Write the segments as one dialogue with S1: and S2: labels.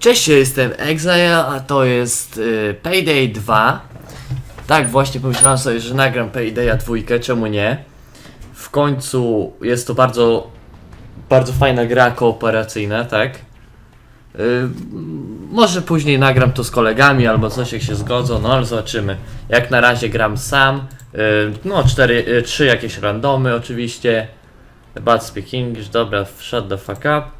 S1: Cześć, ja jestem Exile, a to jest y, Payday 2. Tak, właśnie pomyślałem sobie, że nagram Paydaya dwójkę, czemu nie? W końcu jest to bardzo, bardzo fajna gra kooperacyjna, tak? Y, może później nagram to z kolegami albo coś, jak się zgodzą, no ale zobaczymy. Jak na razie gram sam. Y, no, cztery, y, trzy jakieś randomy oczywiście. Bad speak English, dobra, shut the fuck up.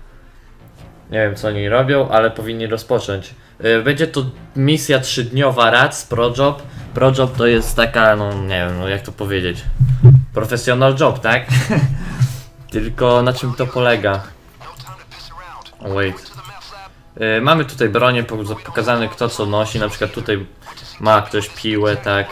S1: Nie wiem co oni robią, ale powinni rozpocząć. Y, Będzie to misja trzydniowa RAC, ProJob. ProJob to jest taka, no nie wiem, no jak to powiedzieć. Professional job, tak? Tylko na czym to polega? Wait. Y, Mamy tutaj bronię, po- pokazane kto co nosi, na przykład tutaj ma ktoś piłę, tak.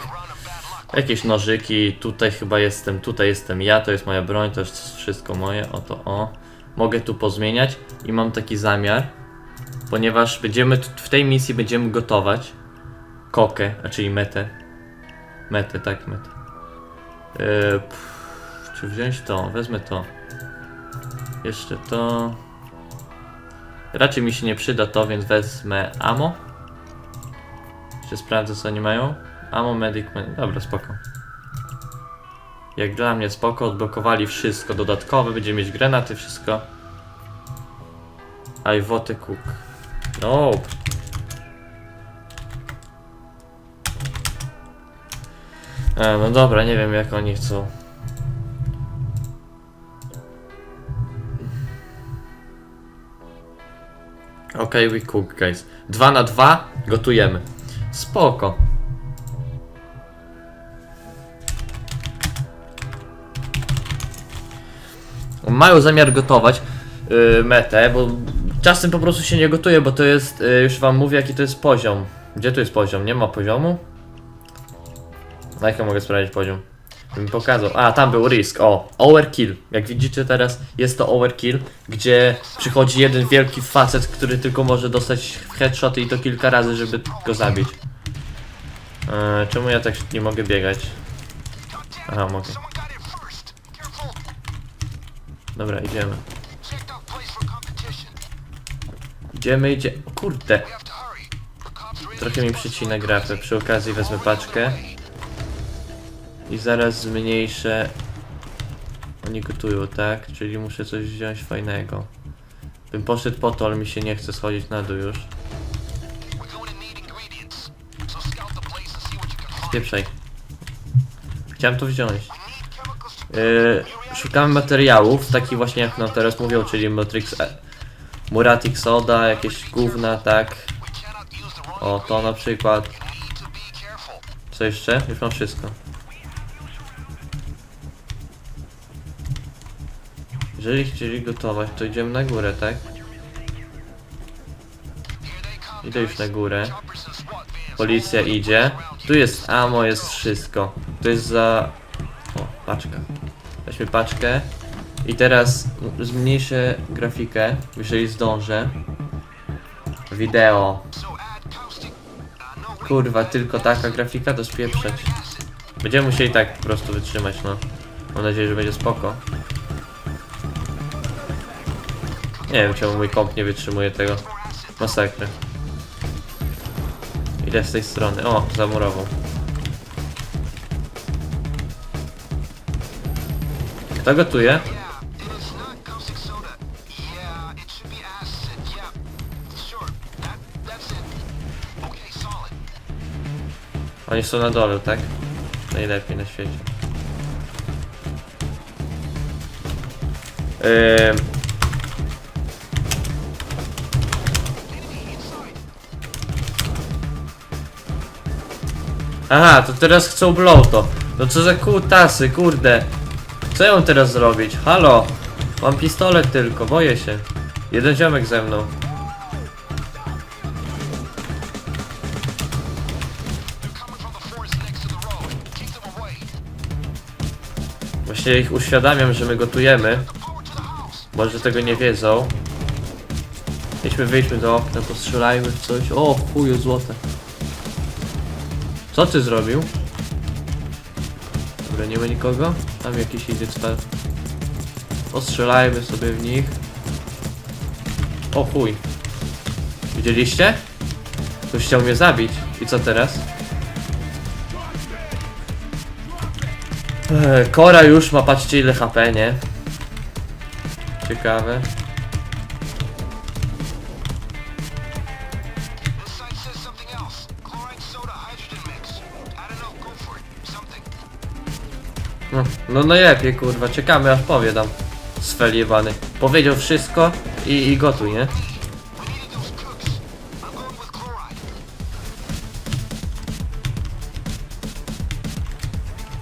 S1: Jakieś nożyki, tutaj chyba jestem, tutaj jestem ja, to jest moja broń, to jest wszystko moje, oto o. Mogę tu pozmieniać i mam taki zamiar, ponieważ będziemy w tej misji będziemy gotować kokę, a czyli metę. Metę, tak, metę. Yy, pff, czy wziąć to? Wezmę to. Jeszcze to. Raczej mi się nie przyda to, więc wezmę ammo. Jeszcze sprawdzę co oni mają. Ammo, medic, medic. Dobra, spoko. Jak dla mnie spoko, odblokowali wszystko dodatkowe, będziemy mieć granaty, wszystko. I woty cook. Nope. E, no dobra, nie wiem jak oni chcą. Okej, we cook, guys. Dwa na dwa, gotujemy. Spoko. Mają zamiar gotować yy, metę, bo czasem po prostu się nie gotuje, bo to jest, yy, już wam mówię jaki to jest poziom. Gdzie tu jest poziom? Nie ma poziomu? Na mogę sprawdzić poziom? Bym pokazał. A, tam był risk. O, overkill. Jak widzicie teraz jest to overkill, gdzie przychodzi jeden wielki facet, który tylko może dostać headshot i to kilka razy, żeby go zabić. Eee, czemu ja tak nie mogę biegać? Aha, mogę. Dobra, idziemy. Idziemy, idzie. O kurde. Trochę mi przycina grafę. Przy okazji wezmę paczkę. I zaraz zmniejszę. Oni gotują, tak? Czyli muszę coś wziąć fajnego. Bym poszedł po to, ale mi się nie chce schodzić na dół już. Spieprzaj. Chciałem to wziąć. Yy, szukamy materiałów, takich właśnie jak nam teraz mówią, czyli Matrix, e, Muratic Soda, jakieś gówna, tak. O, to na przykład. Co jeszcze? Już mam wszystko. Jeżeli chcieli gotować, to idziemy na górę, tak? Idę już na górę. Policja idzie. Tu jest ammo, jest wszystko. Tu jest za... O, paczka. Weźmy paczkę. I teraz zmniejszę grafikę, jeżeli zdążę. Wideo. Kurwa, tylko taka grafika to spieprzać. Będziemy musieli tak po prostu wytrzymać, no. Mam nadzieję, że będzie spoko. Nie wiem, czemu mój komp nie wytrzymuje tego. Masakry. Idę z tej strony. O, zamurował. Gotuje? Oni są na dole, tak? Najlepiej na świecie. Yy... Aha, to teraz chcą blow to. No co za kutasy, kurde. Co ja mam teraz zrobić? Halo? Mam pistolet tylko, boję się. Jeden ziomek ze mną. Właśnie ich uświadamiam, że my gotujemy. Może tego nie wiedzą. Idźmy, wyjdźmy do okna, postrzelajmy w coś. O, chuju złote. Co ty zrobił? Ma nikogo? Tam jakiś idzie cel. Postrzelajmy sobie w nich. O chuj. Widzieliście? Ktoś chciał mnie zabić. I co teraz? Ech, Kora już ma, patrzcie ile HP, nie? Ciekawe. No, no najlepiej kurwa, czekamy aż powie tam. Sfel. Powiedział wszystko i, i gotuj, nie?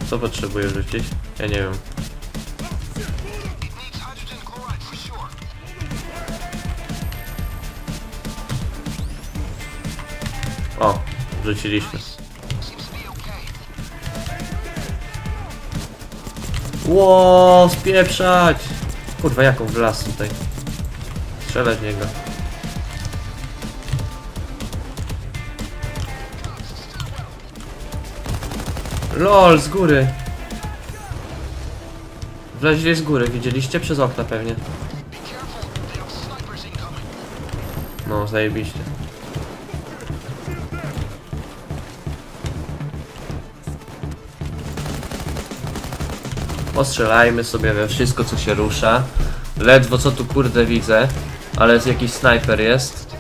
S1: Co potrzebuję rzucić? Ja nie wiem. O, rzuciliśmy. Ło, spieprzać! Kurwa, jaką w las tutaj? Strzelać niego. LOL, z góry! Wleźli z góry, widzieliście? Przez okna pewnie. No, zajebiście. Postrzelajmy sobie we wszystko, co się rusza. Ledwo co tu kurde widzę, ale jakiś snajper jest.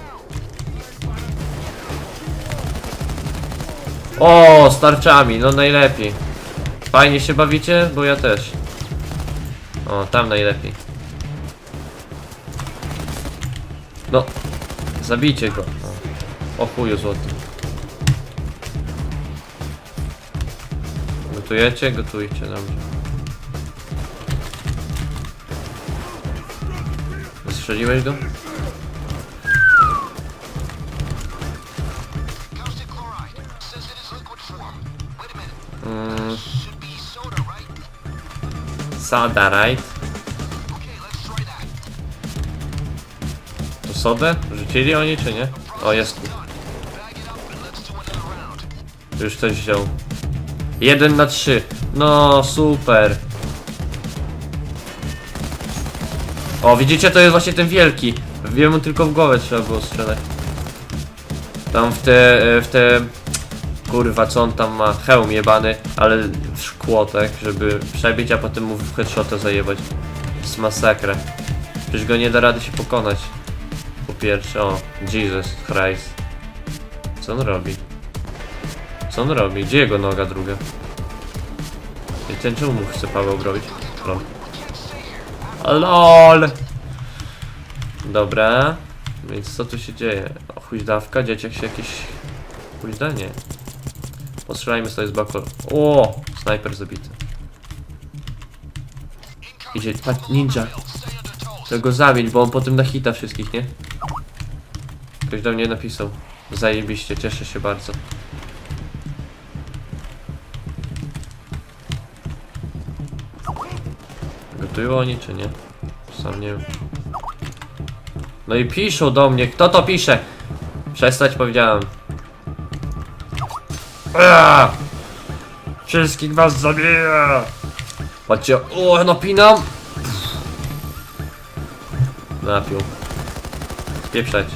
S1: O, z tarczami, no najlepiej. Fajnie się bawicie? Bo ja też. O, tam najlepiej. No, zabijcie go. O, o chuju złoty. Gotujecie? Gotujcie, dobrze.
S2: A minute.
S1: Mm,
S2: soda, right?
S1: To sodę? Rzucili oni czy nie? O, jest. Już ktoś wziął. Jeden na trzy. No, super. O, widzicie, to jest właśnie ten wielki. Jemu tylko w głowę trzeba było strzelać. Tam w te, e, w te... Kurwa, co on tam ma? Hełm jebany, ale w szkło, tak? Żeby przebić, a potem mu w headshota zajebać. To jest. Przecież go nie da rady się pokonać. Po pierwsze, o, Jesus Christ. Co on robi? Co on robi? Gdzie jego noga druga? I ten czemu mu chce Paweł robić? Lol. LOL! Dobra. Więc co tu się dzieje? O, huźdawka, dzieciak się jakiś... Huźda? Nie. Postrzelajmy sobie z baku. O! Snajper zabity. Idzie, patrz, ninja. Trzeba go zabić, bo on potem na hita wszystkich, nie? Ktoś do mnie napisał. Zajebiście, cieszę się bardzo. Gotują oni czy nie? Sam nie wiem. No i piszą do mnie. Kto to pisze? Przestać powiedziałem. Aaaa! Wszystkich was zabiję! Patrzcie, o, napinam! Napił. Spieprzać.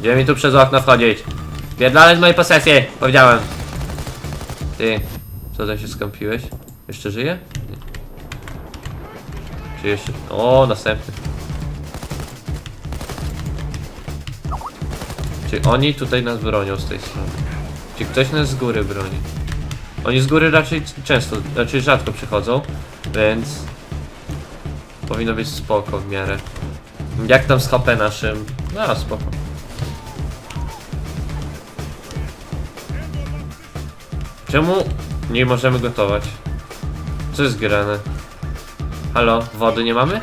S1: Gdzie mi tu przez okno wchodzić? Pierdalać z mojej posesji! Powiedziałem. Ty, co tam się skąpiłeś? Jeszcze żyje? Czy jeszcze... O, następny. Czy oni tutaj nas bronią z tej strony? Czy ktoś nas z góry broni? Oni z góry raczej często, raczej rzadko przychodzą, więc... Powinno być spoko w miarę. Jak tam z HP naszym? No, spoko. Czemu nie możemy gotować? Co jest grane? Halo, wody nie mamy?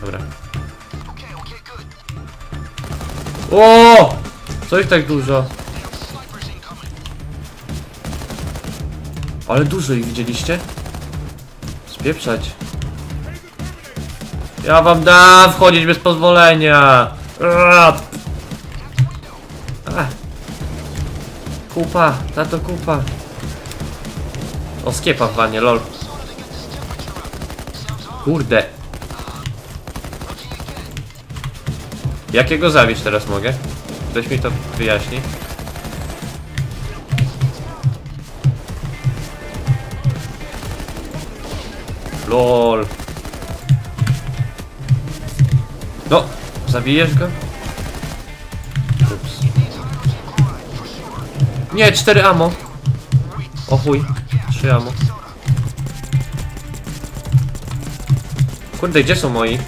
S1: Dobra. O! Co ich tak dużo? Ale dużo ich widzieliście? Spieprzać. Ja wam dam wchodzić bez pozwolenia. Ach. Kupa, tato kupa. O skiepa w wanie, lol. Kurde. Jakiego zawieść teraz mogę? Ktoś mi to wyjaśni. LOL. No, zabijesz go? Ups. Nie, cztery amo. O chuj, trzy amo. Kurde, gdzie są moi?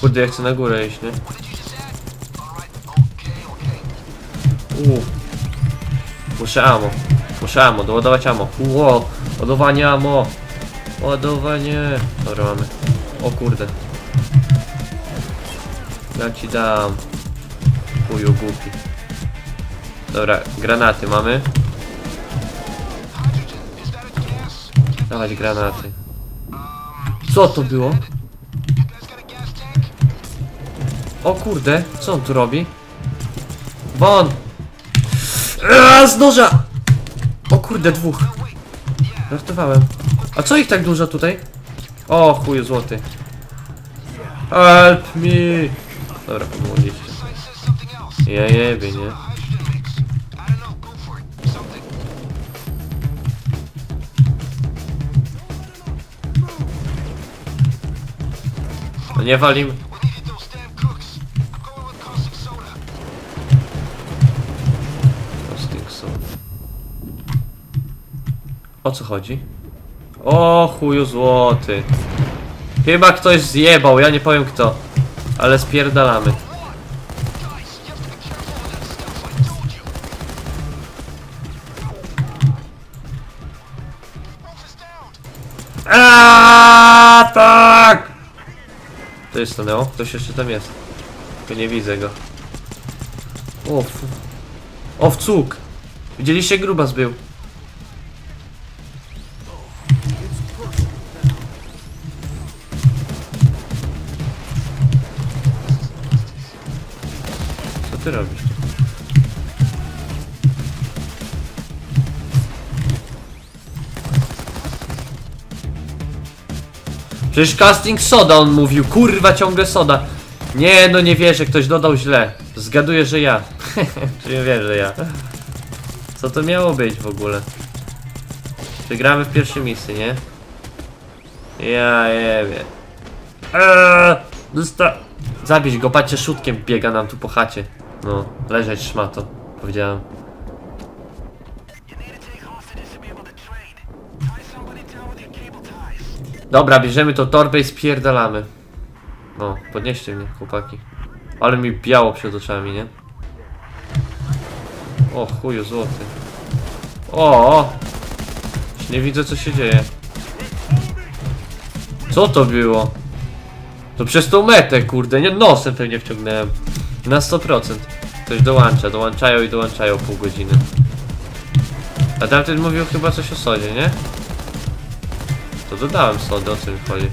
S1: Kurde, ja chcę na górę iść, nie? Uuu. Muszę amo. Muszę amo, doładować amo. Ło, ładowanie amo. Ładowanie. Dobra, mamy. O kurde. Ja ci dam. Chuju głupi. Dobra, granaty mamy. Dawać granaty. Co to było? O kurde, co on tu robi? Won! Eee, z noża! O kurde, dwóch. Żartowałem. A co ich tak dużo tutaj? O chuju złoty. Help me! Dobra,
S3: something else.
S1: Ja jebie, nie? No nie walim. O co chodzi? O chuju złoty. Chyba ktoś zjebał, ja nie powiem kto. Ale spierdalamy.
S3: To.
S1: Aaaa, tak! To jest stanęło? Ktoś jeszcze tam jest. Tylko nie widzę go. O, fu- Owcuk! Widzieliście? Grubas był. Przecież casting soda on mówił, kurwa ciągle soda. Nie, no nie wierzę, ktoś dodał źle. Zgaduję, że ja. Czy nie wierzę ja. Co to miało być w ogóle? Wygramy w pierwszej misji, nie? Ja nie wiem. Eee, dosta... Zabić go, patrzcie, szutkiem biega nam tu po chacie. No, leżeć szmato, powiedziałem. Dobra, bierzemy to torbę i spierdalamy. No, podnieście mnie, chłopaki. Ale mi biało przed oczami, nie? O, chuju złoty. O! Już nie widzę, co się dzieje. Co to było? To przez tą metę, kurde, nie nosem pewnie wciągnąłem. Na 100%. Ktoś dołącza, dołączają i dołączają pół godziny. A tamten mówił chyba coś o sodzie, nie? To dodałem sodę, o co mi chodzi?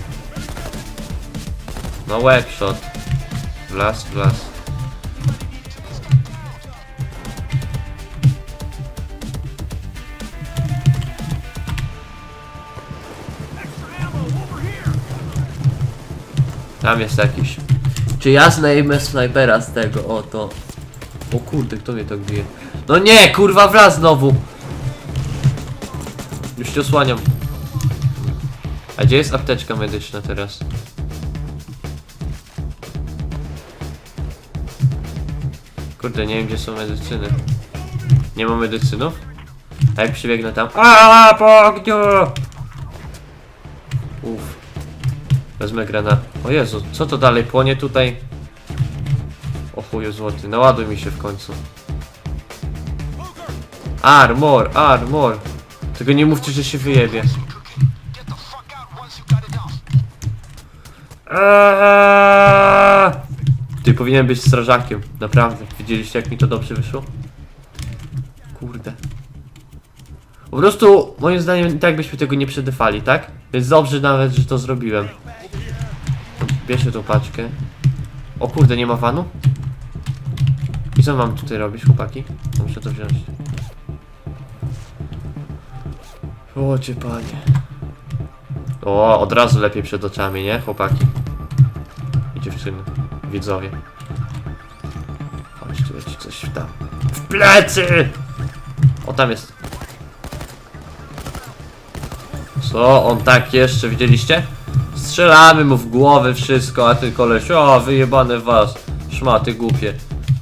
S1: No webshot. W las, w las. Tam jest jakiś. Czy ja znajmę snajpera z tego, o to. O kurde, kto mnie tak bije? No nie, kurwa, wraz znowu! Już cię osłaniam. A gdzie jest apteczka medyczna teraz? Kurde, nie wiem gdzie są medycyny. Nie ma medycynów? A jak przybiegnę tam... A po ogniu! Uff. Wezmę granat. O Jezu, co to dalej płonie tutaj? O chuju złoty, naładuj mi się w końcu. Armor, armor. Tylko nie mówcie, że się wyjebie. Aaaa! Ty powinien być strażakiem, naprawdę. Widzieliście jak mi to dobrze wyszło? Kurde. Po prostu, moim zdaniem, tak byśmy tego nie przedefali, tak? Więc dobrze nawet, że to zrobiłem. Bierzcie tą paczkę. O kurde, nie ma vanu? I co mam tutaj robić, chłopaki? Muszę to wziąć.
S4: O cię panie.
S1: O, od razu lepiej przed oczami, nie? Chłopaki. Dziewczyny. Widzowie. Chodź, tu ci coś tam. W plecy! O, tam jest. Co? On tak jeszcze, widzieliście? Strzelamy mu w głowę wszystko, a ty koleś, o, wyjebane w was. Szmaty głupie.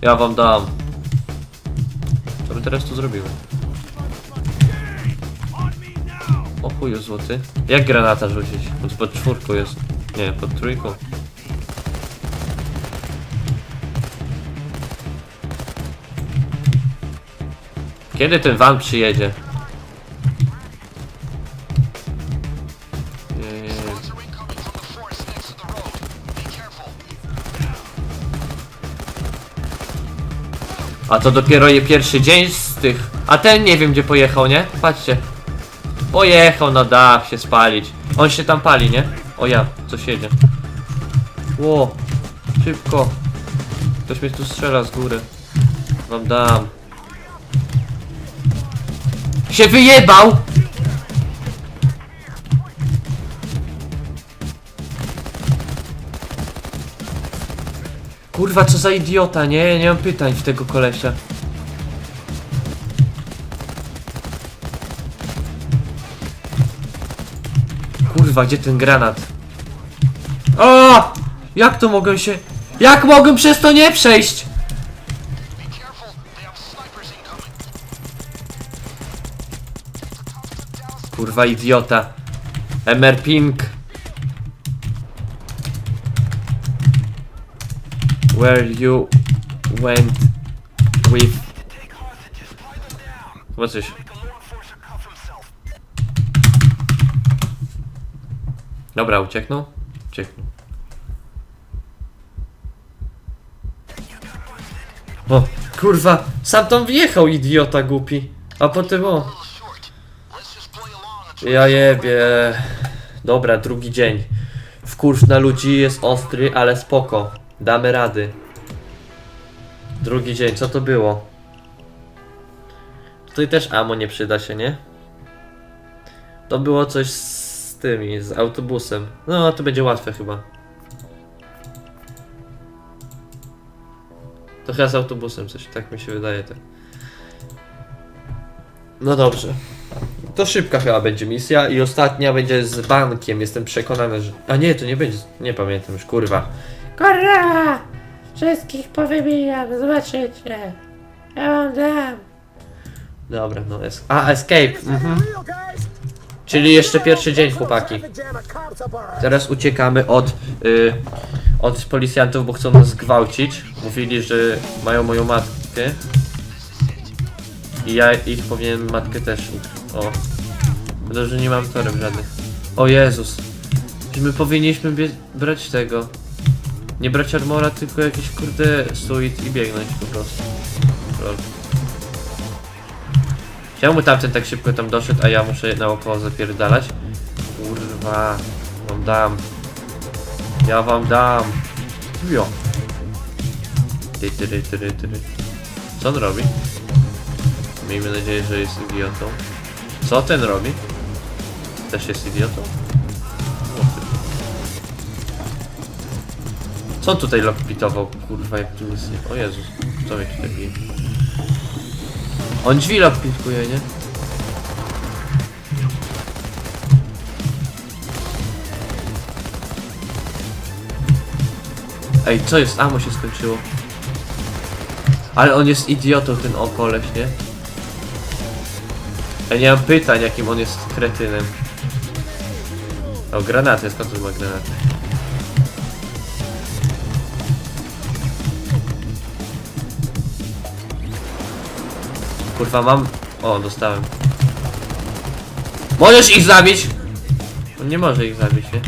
S1: Ja wam dam. Co my teraz tu zrobimy? O chuju złoty. Jak granata rzucić? Pod, pod czwórką jest. Nie, pod trójką. Kiedy ten van przyjedzie? Nie. A to dopiero je pierwszy dzień z tych. A ten nie wiem gdzie pojechał, nie? Patrzcie. Pojechał na dach się spalić. On się tam pali, nie? O ja, coś jedzie. Ło, szybko. Ktoś mnie tu strzela z góry. Wam dam. Się wyjebał! Kurwa, co za idiota, nie? Nie mam pytań w tego kolesia. Kurwa, gdzie ten granat? O! Jak to mogę się... Jak mogę przez to nie przejść? Kurwa, idiota. MR Pink. Where you went with...
S3: Himself.
S1: Dobra, ucieknął? Ucieknął. O, kurwa, sam tam wjechał, idiota głupi. A potem o. Ja jebie. Dobra, drugi dzień. Wkurw na ludzi jest ostry, ale spoko. Damy rady. Drugi dzień, co to było? Tutaj też amo nie przyda się, nie? To było coś z tymi, z autobusem. No, to będzie łatwe chyba. To chyba z autobusem coś, tak mi się wydaje. Tak. No dobrze. To szybka chyba będzie misja i ostatnia będzie z bankiem. Jestem przekonany, że. A nie, to nie będzie. Nie pamiętam już, kurwa.
S5: Kurwa! Wszystkich powybijam, zobaczycie. Ja wam dam.
S1: Dobra, no es A, escape. Mhm. Czyli jeszcze pierwszy dzień, chłopaki. Teraz uciekamy od, y, od policjantów, bo chcą nas zgwałcić. Mówili, że mają moją matkę. I ja ich powinienem matkę też. O. Dobrze, że nie mam toreb żadnych. O Jezus. My powinniśmy brać tego. Nie brać armora, tylko jakiś kurde suit i biegnąć po prostu. Czemu tamten tak szybko tam doszedł, a ja muszę naokoło zapierdalać? Kurwa, wam dam. Ja wam dam. Jo. Ty, tyry, tyry, tyry. Co on robi? Miejmy nadzieję, że jest idiotą. Co ten robi? Też jest idiotą? Co on tutaj lockpitował? Kurwa, jak tu nic nie... O Jezus, co mnie tutaj bije? On drzwi lockpituje, nie? Ej, co jest? Amo się skończyło. Ale on jest idiotą, ten o koleś, nie? Ja nie mam pytań, jakim on jest kretynem. O, granaty, skąd on ma granaty? Kurwa, mam... O, dostałem. Możesz ich zabić! On nie może ich zabić, nie?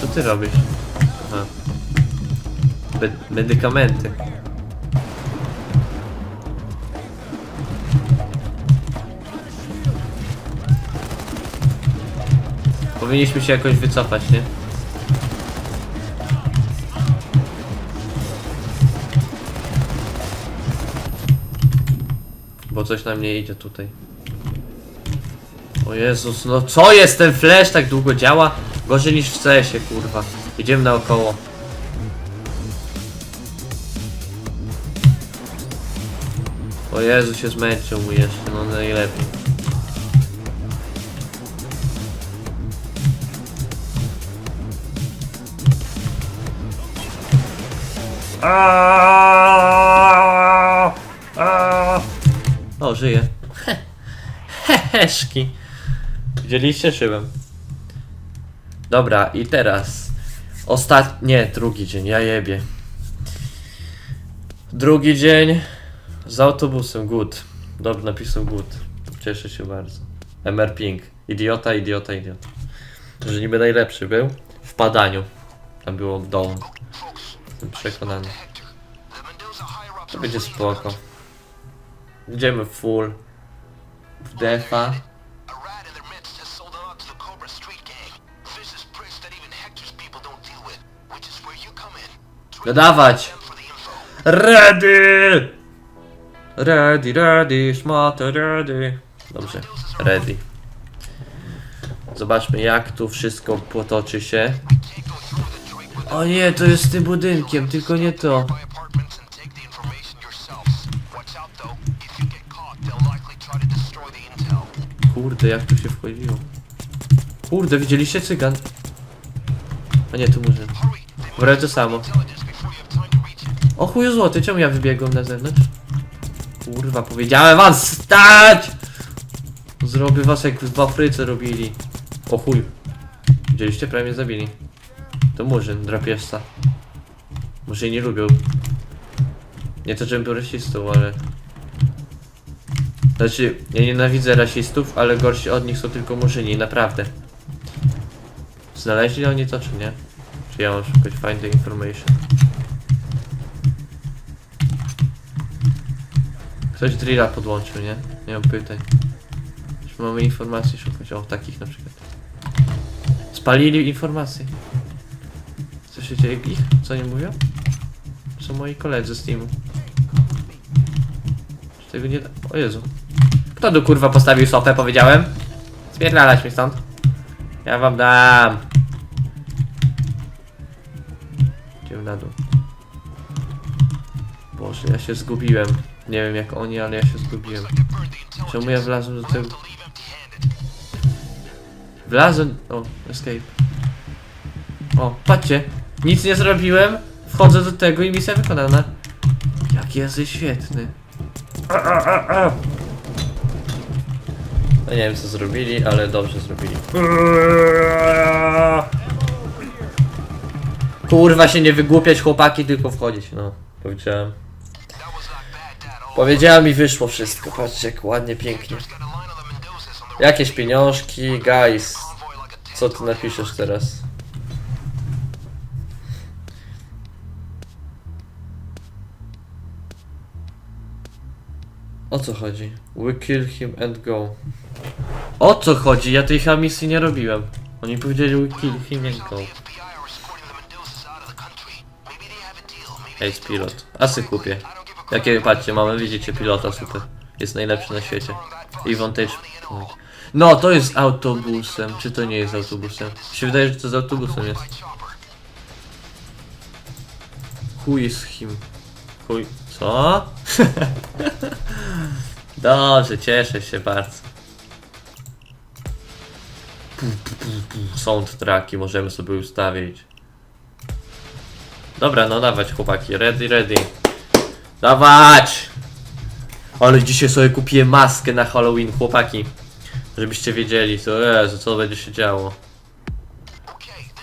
S1: Co ty robisz? Aha. Me medykamenty. Powinniśmy się jakoś wycofać, nie? Bo coś na mnie idzie tutaj. O Jezus, no co jest ten flash tak długo działa? Gorzej niż w CS-ie, kurwa. Idziemy naokoło. O Jezu, się zmęczył mu jeszcze, no najlepiej. Aaaa! Aaaa! O, żyje. Heheszki. Widzieliście? Szyłem. Dobra, i teraz. Ostatni. Nie, drugi dzień, ja jebie. Drugi dzień z autobusem, good. Dobrze napisał good. Cieszę się bardzo. MR Pink. Idiota, idiota, idiota. Że niby najlepszy był w padaniu. Tam było dom. Jestem przekonany. To będzie spoko. Idziemy full. W defa.
S3: In.
S1: No. Ready! Ready, ready, szmato, ready. Dobrze, ready. Zobaczmy jak tu wszystko potoczy się. O nie, to jest z tym budynkiem, tylko nie to. Kurde, jak tu się wchodziło. Kurde, widzieliście cygan? A nie, tu murzyn. Dobra, to samo. O chuju złoty, czemu ja wybiegłem na zewnątrz? Kurwa, powiedziałem wam stać! Zrobię was jak w Afryce robili. O chuj. Widzieliście? Prawie mnie zabili. To murzyn, drapieżca. Może nie lubią. Nie to, żebym był rasistą, ale... Znaczy, ja nienawidzę rasistów, ale gorsi od nich są tylko murzyni, naprawdę. Znaleźli oni to, czy nie? Czy ja mam szukać find the information? Ktoś drilla podłączył, nie? Nie mam pytań. Już mamy informacji szukać. O, takich na przykład. Spalili informacje. Ich? Co nie mówią? Są moi koledzy z teamu. Czy tego nie da... O Jezu. Kto tu kurwa postawił sopę, powiedziałem? Spierdalać mi stąd. Ja wam dam. Idziemy na dół. Boże, ja się zgubiłem. Nie wiem jak oni, ale ja się zgubiłem. Czemu ja wlazłem do tego? Wlazłem... O, escape. O, patrzcie. Nic nie zrobiłem. Wchodzę do tego i misja wykonana. Jak jesteś świetny. A, a, a, a. No nie wiem co zrobili, ale dobrze zrobili. Kurwa się nie wygłupiać chłopaki, tylko wchodzić, no. Powiedziałem. Powiedziałem i wyszło wszystko. Patrzcie jak ładnie, pięknie. Jakieś pieniążki, guys. Co ty napiszesz teraz? O co chodzi? We kill him and go. O co chodzi? Ja tej misji nie robiłem. Oni powiedzieli we kill him and go. Ej, pilot. Asy kupię. Jakie, patrzcie, mamy, widzicie, pilota, super. Jest najlepszy na świecie. I vantage. No, to jest autobusem. Czy to nie jest autobusem? Się wydaje, że to z autobusem jest. Who is him? Chuj. Co? Dobrze, cieszę się bardzo. Soundtracki możemy sobie ustawić. Dobra, no dawać chłopaki. Ready, ready. Dawać! Ale dzisiaj sobie kupiłem maskę na Halloween, chłopaki. Żebyście wiedzieli, co, Jezu, co będzie się działo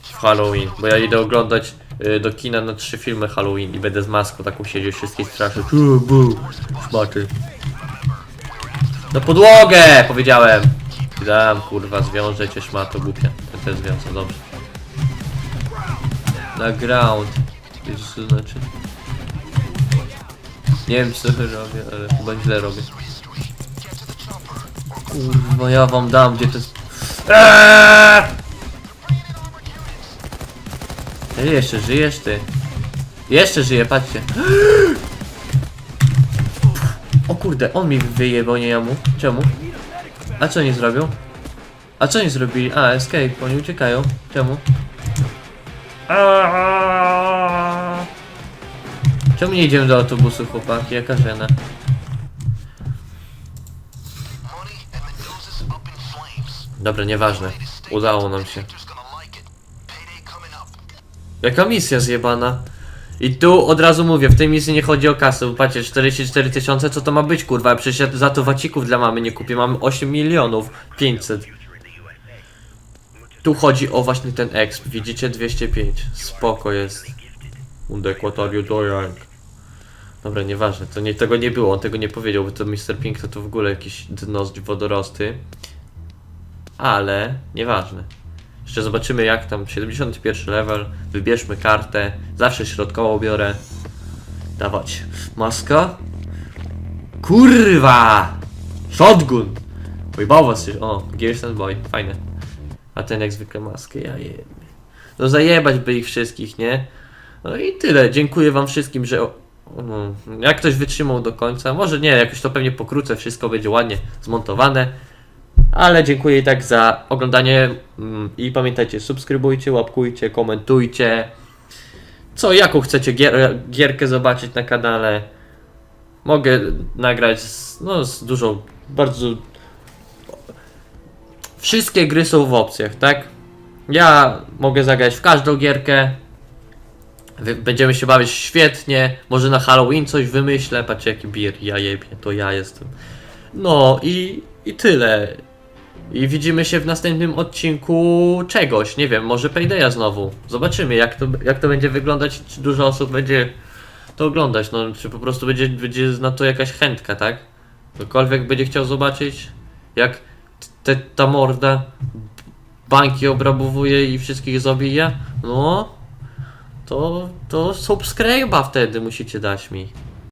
S1: w Halloween, bo ja idę oglądać do kina na trzy filmy Halloween i będę z maską taką siedzieć, wszystkich straszyć. Bu, bu, szmaty. Na podłogę! Powiedziałem! Dam, kurwa, zwiążę cię szmato głupia. Ja też związę, dobrze. Na ground. Wiesz co to znaczy? Nie wiem co robię, ale chyba źle robię. Kurwa, ja wam dam, gdzie to jest... Eee! Ty jeszcze żyjesz ty. Jeszcze żyje, patrzcie. O kurde, on mi wyjebał, nie ja mu. Czemu? A co nie zrobił? A co nie zrobili? A, escape, oni uciekają. Czemu? Czemu nie idziemy do autobusu, chłopaki? Jaka żena? Dobra, nieważne. Udało nam się. Jaka misja zjebana? I tu od razu mówię, w tej misji nie chodzi o kasę, bo patrzcie, 44 tysiące, co to ma być kurwa? Przecież ja za to wacików dla mamy nie kupię, mamy 8 milionów 500. Tu chodzi o właśnie ten exp, widzicie? 205, spoko jest. Undekwatorio Dojank. Dobra, nieważne, to nie, tego nie było, on tego nie powiedział, bo to Mr. Pink to, to w ogóle jakieś dno z wodorosty. Ale, nieważne. Jeszcze zobaczymy jak tam 71 level. Wybierzmy kartę. Zawsze środkową biorę. Dawać. Maska. Kurwa! Shotgun! Pojmowa się. O, Gears and Boy. Fajne. A ten jak zwykle maskę. Ja jebie. No zajebać by ich wszystkich, nie? No i tyle. Dziękuję wam wszystkim, że... No, jak ktoś wytrzymał do końca, może nie, jakoś to pewnie pokrócę, wszystko będzie ładnie zmontowane. Ale dziękuję i tak za oglądanie mm, i pamiętajcie, subskrybujcie, łapkujcie, komentujcie. Co, jaką chcecie gier, gierkę zobaczyć na kanale? Mogę nagrać z, no, z dużą, bardzo... Wszystkie gry są w opcjach, tak? Ja mogę zagrać w każdą gierkę. Będziemy się bawić świetnie. Może na Halloween coś wymyślę. Patrzcie jaki bir, ja jebie, to ja jestem. No i, i tyle. I widzimy się w następnym odcinku czegoś, nie wiem, może Paydaya znowu. Zobaczymy jak to, jak to będzie wyglądać, czy dużo osób będzie to oglądać, no czy po prostu będzie, będzie na to jakaś chętka, tak? Ktokolwiek będzie chciał zobaczyć, jak te, ta morda banki obrabowuje i wszystkich zabija, no to, to subskryba wtedy musicie dać mi.